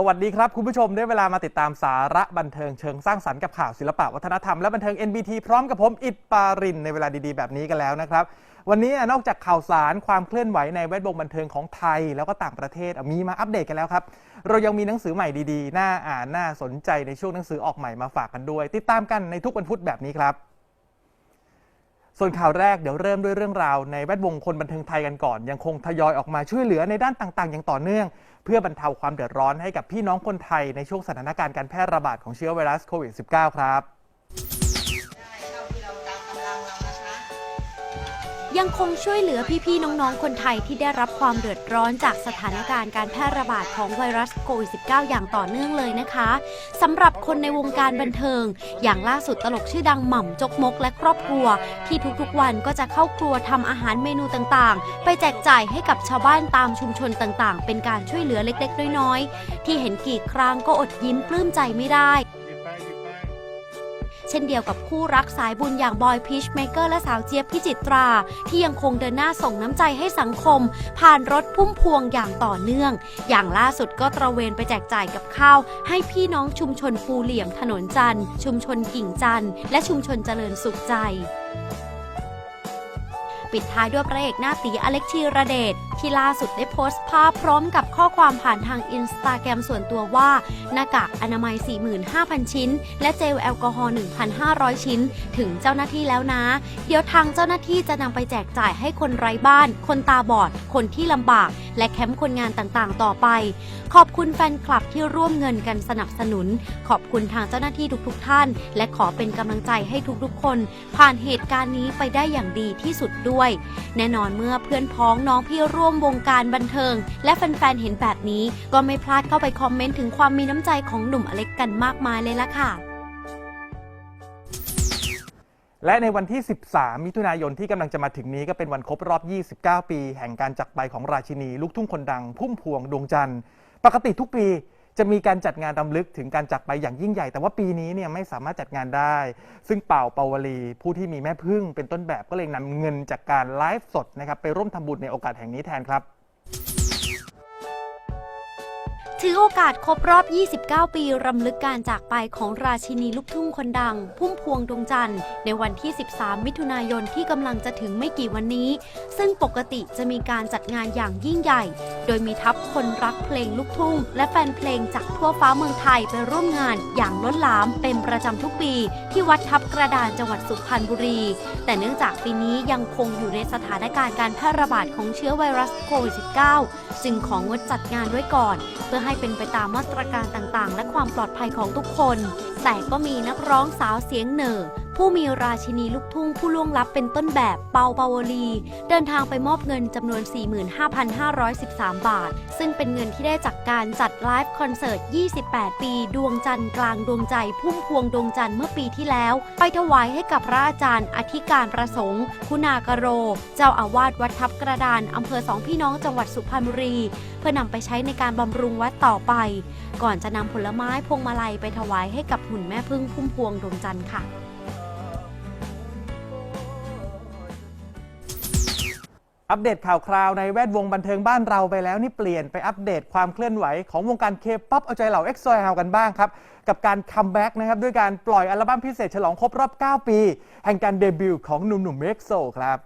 สวัสดีครับ คุณผู้ชมได้เวลามาติดตามสาระบันเทิงเชิงสร้างสรรค์กับข่าวศิลปะวัฒนธรรมและบันเทิง NBT พร้อมกับผมอิดปารินในเวลาดีๆ แบบนี้กันแล้วนะครับ วันนี้นอกจากข่าวสารความเคลื่อนไหวในแวดวงบันเทิงของไทย แล้วก็ต่างประเทศมีมาอัปเดตกันแล้วครับ เรายังมีหนังสือใหม่ดีๆ น่าอ่านน่าสนใจในช่วงหนังสือออกใหม่มาฝากกันด้วย ติดตามกันในทุกวันพุธแบบนี้ครับ ส่วนข่าวแรกเดี๋ยวเริ่มด้วยเรื่องราวในแวดวงคนบันเทิงไทยกันก่อน ยังคงทยอยออกมาช่วยเหลือในด้านต่างๆ อย่างต่อเนื่อง เพื่อบรรเทาความเดือดร้อนให้กับพี่น้องคนไทยในช่วงสถานการณ์การแพร่ระบาดของเชื้อไวรัสโควิด -19 ครับ ยังคงช่วยเหลือพี่ๆน้องๆ คนไทยที่ได้รับความเดือดร้อนจากสถานการณ์การแพร่ระบาดของไวรัสโควิด -19 อย่างต่อเนื่องเลยนะคะสำหรับคนในวงการบันเทิง อย่างล่าสุดตลกชื่อดังหม่ำจกมกและครอบครัว ที่ทุกๆวันก็จะเข้าครัวทำอาหารเมนูต่างๆ ไปแจกจ่ายให้กับชาวบ้านตามชุมชนต่างๆ เป็นการช่วยเหลือเล็กๆ น้อยๆ ที่เห็นกี่ครั้งก็อดยิ้มปลื้มใจไม่ได้ เช่นเดียวกับคู่รักสายบุญอย่างบอยพีชเมเกอร์และสาวเจี๊ยบพิจิตรา ที่ยังคงเดินหน้าส่งน้ำใจให้สังคม ผ่านรถพุ่มพวงอย่างต่อเนื่อง อย่างล่าสุดก็ตระเวนไปแจกจ่ายกับข้าว ให้พี่น้องชุมชนฟูเหลี่ยมถนนจันทร์ชุมชนกิ่งจันทร์และชุมชนเจริญสุขใจ ปิดท้ายด้วยพระเอกหน้าตีอเล็กธีระเดชที่ล่าสุดได้โพสต์ภาพพร้อมกับข้อความผ่านทางอินสตาแกรมส่วนตัวว่า หน้ากากอนามัย 45,000 ชิ้น และเจลแอลกอฮอล์ 1,500 ชิ้น ถึงเจ้าหน้าที่แล้วนะ เดี๋ยวทางเจ้าหน้าที่จะนำไปแจกจ่ายให้คนไร้บ้าน คนตาบอด คนที่ลำบาก และแคมป์คนงานต่างๆ ต่อไป ขอบคุณแฟนคลับที่ร่วมเงินกันสนับสนุน ขอบคุณทางเจ้าหน้าที่ทุกๆ ท่าน และขอเป็นกำลังใจให้ทุกๆ คน ผ่านเหตุการณ์นี้ไปได้อย่างดีที่สุดด้วยแน่นอนเมื่อเพื่อนพ้องน้องพี่ร่วมวงการบันเทิง และแฟนๆเห็นแบบนี้ ก็ไม่พลาดเข้าไปคอมเมนต์ถึงความมีน้ำใจของหนุ่มอเล็กกันมากมายเลยล่ะค่ะและในวันที่ 13 มิถุนายนที่กำลังจะมาถึงนี้ก็เป็นวันครบรอบ 29 ปี แห่งการจักรไปของราชินี ลูกทุ่งคนดัง พุ่มพวงดวงจันทร์ ปกติทุกปี จะมีการจัดงานรำลึกถึงการจักไปอย่างยิ่งใหญ่ แต่ว่าปีนี้เนี่ยไม่สามารถจัดงานได้ ซึ่งเป่าเปาวลี ผู้ที่มีแม่พึ่งเป็นต้นแบบก็เลยนำเงินจากการไลฟ์สดนะครับไปร่วมทำบุญในโอกาสแห่งนี้แทนครับ ถือโอกาสครบรอบ 29 ปีรำลึกการจากไปของราชินีลูกทุ่งคนดัง พุ่มพวงดวงจันทร์ ในวันที่ 13 มิถุนายนที่กำลังจะถึงไม่กี่วันนี้ ซึ่งปกติจะมีการจัดงานอย่างยิ่งใหญ่ โดยมีทัพคนรักเพลงลูกทุ่ง และแฟนเพลงจากทั่วฟ้าเมืองไทยไปร่วมงานอย่างล้นหลามเป็นประจำทุกปี ที่วัดทับกระดานจังหวัดสุพรรณบุรี แต่เนื่องจากปีนี้ยังคงอยู่ในสถานการณ์การแพร่ระบาดของเชื้อไวรัสโควิด -19 จึงของงดจัดงานไว้ก่อนเพื่อให้เป็นไปตามมาตรการต่างๆ และความปลอดภัยของทุกคน แต่ก็มีนักร้องสาวเสียงเหน่อ ผู้มีราชินีลูกทุ่งผู้ล่วงลับเป็นต้นแบบเปาเปาวลี เดินทางไปมอบเงินจำนวน 45,513 บาท ซึ่งเป็นเงินที่ได้จากการจัดไลฟ์คอนเสิร์ต 28 ปี ดวงจันทร์กลางดวงใจ พุ่มพวงดวงจันทร์เมื่อปีที่แล้ว ไปถวายให้กับพระอาจารย์อธิการประสงค์ คุณากโร เจ้าอาวาสวัดทับกระดานอำเภอสองพี่น้องจังหวัดสุพรรณบุรี เพื่อนำไปใช้ในการบำรุงวัดต่อไป ก่อนจะนำผลไม้พวงมาลัยไปถวายให้กับหุ่นแม่พึ่งพุ่มพวงดวงจันทร์ค่ะ อัปเดตข่าวคราวในแวดวงบันเทิงบ้านเราไปแล้วนี่เปลี่ยนไปอัปเดตความเคลื่อนไหวของวงการเคป๊อปเอาใจเหล่า EXO เฮากันบ้างครับ กับการคัมแบ็กนะครับ ด้วยการปล่อยอัลบั้มพิเศษฉลองครบรอบ 9 ปี แห่งการเดบิวต์ของหนุ่มๆ EXO ครับ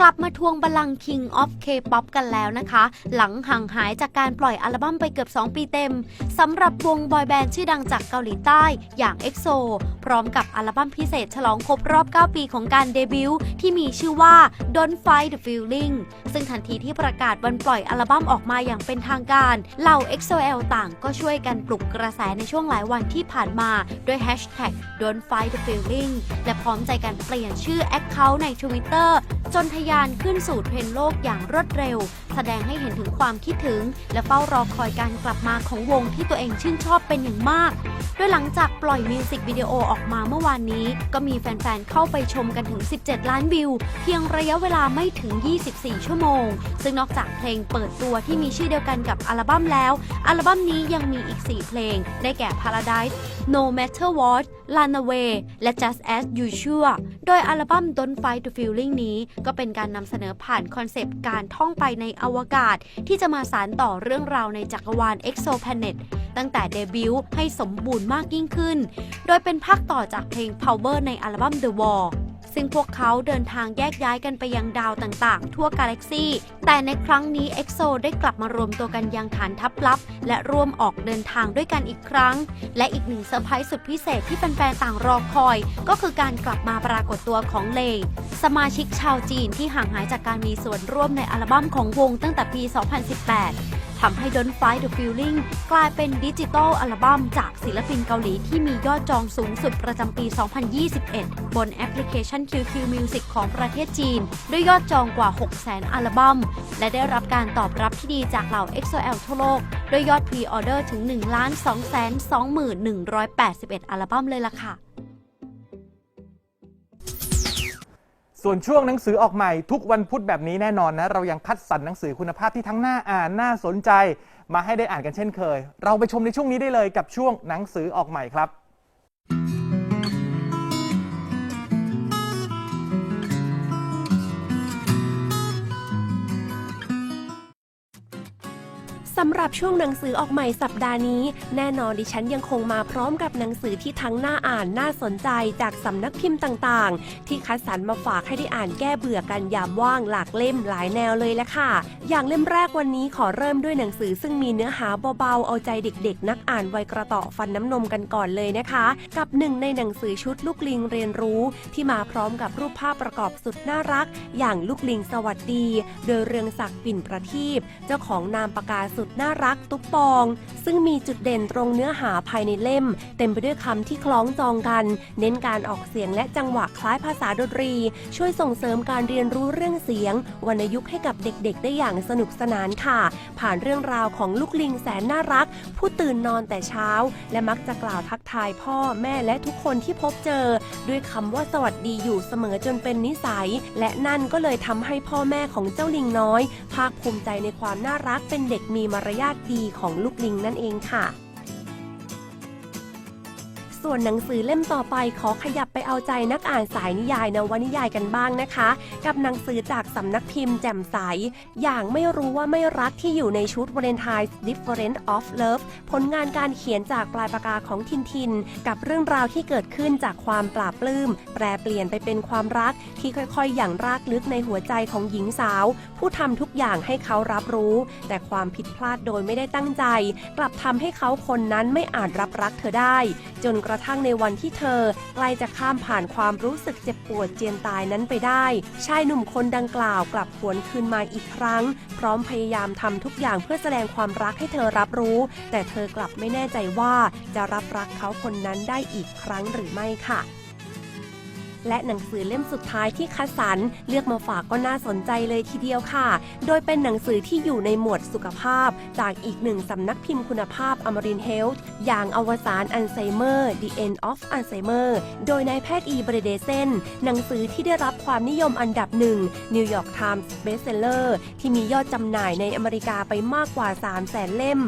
กลับมาทวงบัลลังก์ King of K-pop กันแล้วนะคะ หลังห่างหายจากการปล่อยอัลบั้มไปเกือบ 2 ปีเต็มสำหรับวงบอยแบนด์ชื่อดังจากเกาหลีใต้อย่าง EXO พร้อมกับอัลบั้มพิเศษฉลองครบรอบ 9 ปีของการเดบิวต์ที่มีชื่อว่า Don't Fight the Feeling ซึ่งทันทีที่ประกาศวันปล่อยอัลบั้มออกมาอย่างเป็นทางการเหล่า EXO-L ต่างก็ช่วยกันปลุกกระแสในช่วงหลายวันที่ผ่านมาด้วย Hashtag Don't Fight the Feeling และพร้อมใจกันเปลี่ยนชื่อ Account ใน Twitter จนทะยานขึ้นสู่เทรนด์โลกอย่างรวดเร็ว แสดงให้เห็นถึงความคิดถึง และเฝ้ารอคอยการกลับมาของวงที่ตัวเองชื่นชอบเป็นอย่างมากโดยหลังจากปล่อยมิวสิกวิดีโอออกมาเมื่อวานนี้ ก็มีแฟนๆ เข้าไปชมกันถึง 17 ล้านวิว เพียงระยะเวลาไม่ถึง 24 ชั่วโมง ซึ่งนอกจากเพลงเปิดตัวที่มีชื่อเดียวกันกับอัลบั้มแล้ว อัลบั้มนี้ยังมีอีก 4 เพลง ได้แก่ Paradise No Matter What Runaway และ Just As You Sure โดยอัลบั้ม Don't Fight the Feeling นี้ ก็เป็นการนำเสนอผ่านคอนเซปต์การท่องไปในออวกาศที่จะมาสารต่อเรื่องราวในจักรวาล Exoplanet ตั้งแต่เดบิวต์ให้สมบูรณ์มากยิ่งขึ้น โดยเป็นภาคต่อจากเพลง Power ในอัลบั้ม The Wall ซึ่งพวกเขาเดินทางแยกย้ายกันไปยังดาวต่างๆ ทั่วกาแล็กซีแต่ในครั้งนี้ EXO ได้กลับมารวมตัวกันยังฐานทัพลับ และร่วมออกเดินทางด้วยกันอีกครั้ง และอีกหนึ่งเซอร์ไพรส์สุดพิเศษที่แฟนๆต่างรอคอย ก็คือการกลับมาปรากฏตัวของเลย์สมาชิกชาวจีนที่ห่างหายจากการมีส่วนร่วมในอัลบั้มของวงตั้งแต่ปี 2018 ทำให้ Don't Fight the Feeling กลายเป็นดิจิตอลอัลบั้มจากศิลปินเกาหลีที่มียอดจองสูงสุดประจำปี 2021 บนแอปพลิเคชัน QQ Music ของประเทศจีน ด้วยยอดจองกว่า 600,000 อัลบั้ม และได้รับการตอบรับที่ดีจากเหล่า EXO-L ทั่วโลก ด้วยยอดพรีออเดอร์ถึง 1 2 2 1 8 1 อัลบั้มเลยล่ะค่ะ ส่วนช่วงหนังสือออกใหม่ทุกวันพุธแบบนี้แน่นอนนะ เรายังคัดสรรหนังสือคุณภาพที่ทั้งน่าอ่านน่าสนใจ มาให้ได้อ่านกันเช่นเคย เราไปชมในช่วงนี้ได้เลยกับช่วงหนังสือออกใหม่ครับ สำหรับช่วงหนังสือออกใหม่สัปดาห์นี้ แน่นอนดิฉันยังคงมาพร้อมกับหนังสือที่ทั้งน่าอ่านน่าสนใจจากสำนักพิมพ์ต่างๆ ที่คัดสรรมาฝากให้ได้อ่านแก้เบื่อกันยามว่างหลากเล่มหลายแนวเลยละค่ะ อย่างเล่มแรกวันนี้ขอเริ่มด้วยหนังสือซึ่งมีเนื้อหาเบาๆเอาใจเด็กๆ นักอ่านวัยกระเต่อฟันน้ำนมกันก่อนเลยนะคะ กับหนึ่งในหนังสือชุดลูกลิงเรียนรู้ ที่มาพร้อมกับรูปภาพประกอบสุดน่ารัก อย่างลูกลิงสวัสดี โดยเรืองศักดิ์ปิ่นประทีปเจ้าของนามปากกาสุดน่ารักตุ๊กปอง ซึ่งมีจุดเด่นตรงเนื้อหาภายในเล่ม เต็มไปด้วยคำที่คล้องจองกัน เน้นการออกเสียงและจังหวะคล้ายภาษาดนตรี ช่วยส่งเสริมการเรียนรู้เรื่องเสียงวรรณยุกต์ให้กับเด็กๆ ได้อย่างสนุกสนานค่ะ ผ่านเรื่องราวของลูกลิงแสนน่ารัก ผู้ตื่นนอนแต่เช้า และมักจะกล่าวทักทายพ่อแม่และทุกคนที่พบเจอ ด้วยคำว่าสวัสดีอยู่เสมอจนเป็นนิสัย และนั่นก็เลยทำให้พ่อแม่ของเจ้าลิงน้อย ภาคภูมิใจในความน่ารักเป็นเด็กมีมารยาทดีของลูกลิงนั่นเองค่ะ ส่วนหนังสือเล่มต่อไปขอขยับไปเอาใจนักอ่านสายนิยายนวนิยายกันบ้างนะคะ กับหนังสือจากสำนักพิมพ์แจ่มใส อย่างไม่รู้ว่าไม่รักที่อยู่ในชุด Valentine's Different of Love ผลงานการเขียนจากปลายปากกาของทินทิน กับเรื่องราวที่เกิดขึ้นจากความปราบปลื้ม แปรเปลี่ยนไปเป็นความรักที่ค่อยๆ อย่างรากลึกในหัวใจของหญิงสาว ผู้ทำทุกอย่างให้เขารับรู้ แต่ความผิดพลาดโดยไม่ได้ตั้งใจ กลับทำให้เขาคนนั้นไม่อาจรับรักเธอได้ จนกระระทั่งในวันที่เธอใกล้จะข้ามผ่านความรู้สึกเจ็บปวดเจียนตายนั้นไปได้ ชายหนุ่มคนดังกล่าวกลับหวนคืนมาอีกครั้ง พร้อมพยายามทำทุกอย่างเพื่อแสดงความรักให้เธอรับรู้ แต่เธอกลับไม่แน่ใจว่าจะรับรักเขาคนนั้นได้อีกครั้งหรือไม่ค่ะ และหนังสือเล่มสุดท้ายที่คัดสรรเลือกมาฝากก็น่าสนใจเลยทีเดียวค่ะ โดยเป็นหนังสือที่อยู่ในหมวดสุขภาพ จากอีกหนึ่งสำนักพิมพ์คุณภาพอมรินเฮลท์อย่างอวสานอัลไซเมอร์ The End of Alzheimer โดยนายแพทย์อีเบรเดเซนหนังสือที่ได้รับความนิยมอันดับหนึ่ง New York Times Bestseller ที่มียอดจำหน่ายในอเมริกาไปมากกว่า 3 0 0แสนเล่ม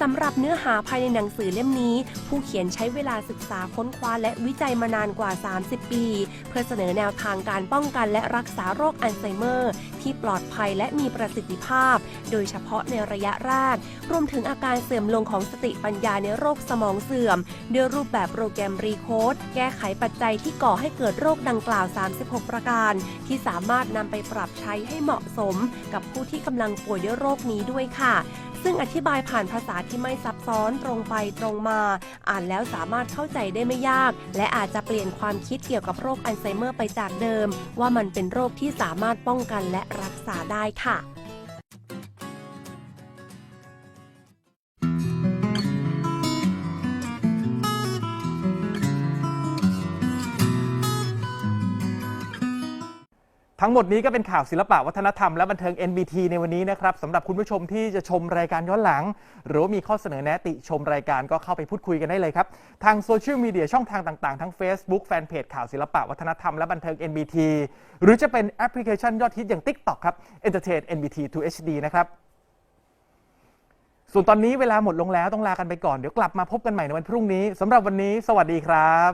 สำหรับเนื้อหาภายในหนังสือเล่มนี้ ผู้เขียนใช้เวลาศึกษาค้นคว้าและวิจัยมานานกว่า 30 ปี เพื่อเสนอแนวทางการป้องกันและรักษาโรคอัลไซเมอร์ ที่ปลอดภัยและมีประสิทธิภาพ โดยเฉพาะในระยะแรก รวมถึงอาการเสื่อมลงของสติปัญญาในโรคสมองเสื่อมด้วยรูปแบบโปรแกรมรีโคดแก้ไขปัจจัยที่ก่อให้เกิดโรคดังกล่าว 36 ประการ ที่สามารถนำไปปรับใช้ให้เหมาะสม กับผู้ที่กำลังป่วยด้วยโรคนี้ด้วยค่ะ ซึ่งอธิบายผ่านภาษาที่ไม่ซับซ้อนตรงไปตรงมา อ่านแล้วสามารถเข้าใจได้ไม่ยาก และอาจจะเปลี่ยนความคิดเกี่ยวกับโรคอัลไซเมอร์ไปจากเดิม ว่ามันเป็นโรคที่สามารถป้องกันและรักษาได้ค่ะ ทั้งหมดนี้ก็เป็นข่าวศิลปะวัฒนธรรมและบันเทิง NBT ในวันนี้นะครับสำหรับคุณผู้ชมที่จะชมรายการย้อนหลัง หรือว่ามีข้อเสนอแนะติชมรายการก็เข้าไปพูดคุยกันได้เลยครับ ทางโซเชียลมีเดียช่องทางต่างๆ ทั้ง Facebook แฟนเพจข่าวศิลปะวัฒนธรรมและบันเทิง NBT หรือจะเป็นแอปพลิเคชันยอดฮิตอย่าง TikTok ครับ Entertain NBT 2 HD นะครับส่วนตอนนี้เวลาหมดลงแล้วต้องลากันไปก่อนเดี๋ยวกลับมาพบกันใหม่ในวันพรุ่งนี้สำหรับวันนี้ สวัสดีครับ